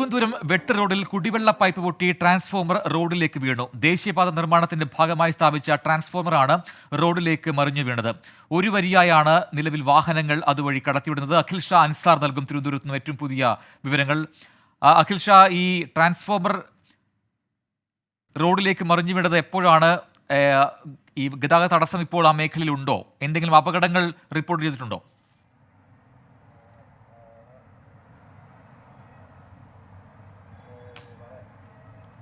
തിരുവനന്തപുരം വെട്ട് റോഡിൽ കുടിവെള്ള പൈപ്പ് പൊട്ടി ട്രാൻസ്ഫോമർ റോഡിലേക്ക് വീണു. ദേശീയപാത നിർമ്മാണത്തിന്റെ ഭാഗമായി സ്ഥാപിച്ച ട്രാൻസ്ഫോമറാണ് റോഡിലേക്ക് മറിഞ്ഞു വീണത്. ഒരു വരിയായാണ് നിലവിൽ വാഹനങ്ങൾ അതുവഴി കടത്തിവിടുന്നത്. അഖിൽ ഷാ അൻസാർ നൽകും തിരുവനന്തപുരത്ത് നിന്ന് ഏറ്റവും പുതിയ വിവരങ്ങൾ. അഖിൽ ഷാ ഈ ട്രാൻസ്ഫോമർ റോഡിലേക്ക് മറിഞ്ഞു വീണത് എപ്പോഴാണ്? ഈ ഗതാഗത തടസ്സം ഇപ്പോൾ ആ മേഖലയിൽ ഉണ്ടോ? എന്തെങ്കിലും അപകടങ്ങൾ റിപ്പോർട്ട് ചെയ്തിട്ടുണ്ടോ?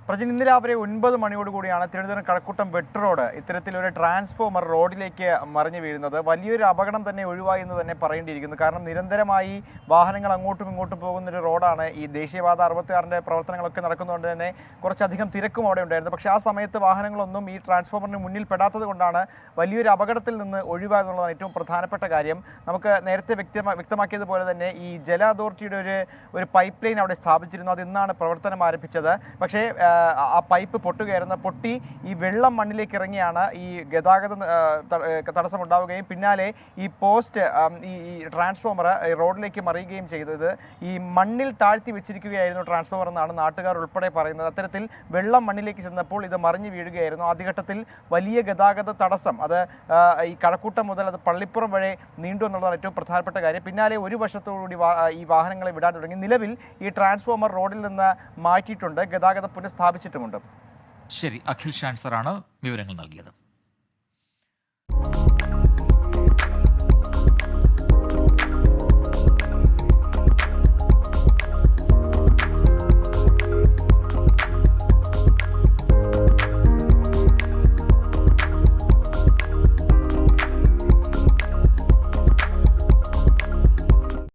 പ്രജിൻ ഇന്ന് രാവിലെ ഒൻപത് മണിയോട് കൂടിയാണ് തിരുവനന്തപുരം കഴക്കൂട്ടം വെട്ട് റോഡ് ഇത്തരത്തിലൊരു ട്രാൻസ്ഫോമർ റോഡിലേക്ക് മറിഞ്ഞു വീഴുന്നത്. വലിയൊരു അപകടം തന്നെ ഒഴിവായി എന്ന് തന്നെ പറയേണ്ടിയിരിക്കുന്നു. കാരണം നിരന്തരമായി വാഹനങ്ങൾ അങ്ങോട്ടും ഇങ്ങോട്ടും പോകുന്നൊരു റോഡാണ് ഈ ദേശീയപാത അറുപത്തിയാറിന്റെ പ്രവർത്തനങ്ങളൊക്കെ നടക്കുന്നതുകൊണ്ട് തന്നെ കുറച്ചധികം തിരക്കും അവിടെ ഉണ്ടായിരുന്നു. പക്ഷേ ആ സമയത്ത് വാഹനങ്ങളൊന്നും ഈ ട്രാൻസ്ഫോമറിന് മുന്നിൽ പെടാത്തത് കൊണ്ടാണ് വലിയൊരു അപകടത്തിൽ നിന്ന് ഒഴിവായെന്നുള്ളതാണ് ഏറ്റവും പ്രധാനപ്പെട്ട കാര്യം. നമുക്ക് നേരത്തെ വ്യക്തമാ വ്യക്തമാക്കിയതുപോലെ തന്നെ ഈ ജല അതോറിറ്റിയുടെ ഒരു ഒരു പൈപ്പ് ലൈൻ അവിടെ സ്ഥാപിച്ചിരുന്നു. അത് ഇന്നാണ് പ്രവർത്തനം ആരംഭിച്ചത്. പക്ഷേ ആ, പൈപ്പ് പൊട്ടുകയായിരുന്നു പൊട്ടി ഈ വെള്ളം മണ്ണിലേക്ക് ഇറങ്ങിയാണ് ഈ ഗതാഗത തടസ്സമുണ്ടാവുകയും പിന്നാലെ ഈ പോസ്റ്റ് ഈ ട്രാൻസ്ഫോമർ റോഡിലേക്ക് മറിയുകയും ചെയ്തത്. ഈ മണ്ണിൽ താഴ്ത്തി വെച്ചിരിക്കുകയായിരുന്നു ട്രാൻസ്ഫോമർ എന്നാണ് നാട്ടുകാർ ഉൾപ്പെടെ പറയുന്നത്. അത്തരത്തിൽ വെള്ളം മണ്ണിലേക്ക് ചെന്നപ്പോൾ ഇത് മറിഞ്ഞു വീഴുകയായിരുന്നു. ആദ്യഘട്ടത്തിൽ വലിയ ഗതാഗത തടസ്സം. അത് ഈ കഴക്കൂട്ടം മുതൽ അത് പള്ളിപ്പുറം വരെ നീണ്ടു എന്നുള്ളതാണ് ഏറ്റവും പ്രധാനപ്പെട്ട കാര്യം. പിന്നാലെ ഒരു വശത്തോടുകൂടി ഈ വാഹനങ്ങളെ വിടാൻ തുടങ്ങി. നിലവിൽ ഈ ട്രാൻസ്ഫോമർ റോഡിൽ നിന്ന് മാറ്റിയിട്ടുണ്ട്. ഗതാഗതം പുനഃസ്ഥാപിച്ചിട്ടുമുണ്ട് ശരി അഖിൽ ഷാൻസറാണ് വിവരങ്ങൾ നൽകിയത്.